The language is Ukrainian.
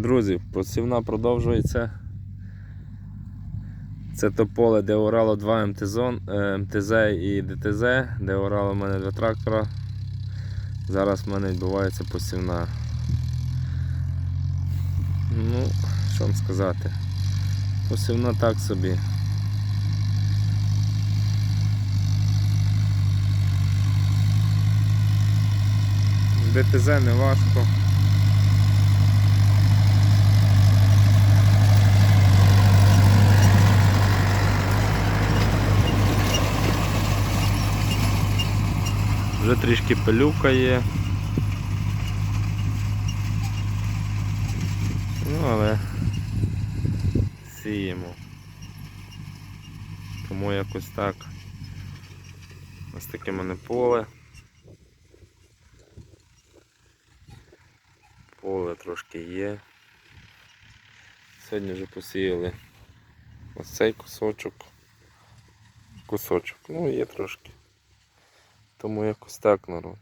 Друзі, посівна продовжується. Це то поле, де орало два МТЗ, е, МТЗ і ДТЗ, де орало в мене два трактора. Зараз в мене відбувається посівна. Ну, що вам сказати? Посівна так собі. ДТЗ не важко. Вже трішки пилюка є. Ну, але сіємо. Тому якось так. Ось таке мене поле. Поле трошки є. Сьогодні вже посіяли ось цей кусочок. Кусочок. Ну є трошки. Тому якось так народ.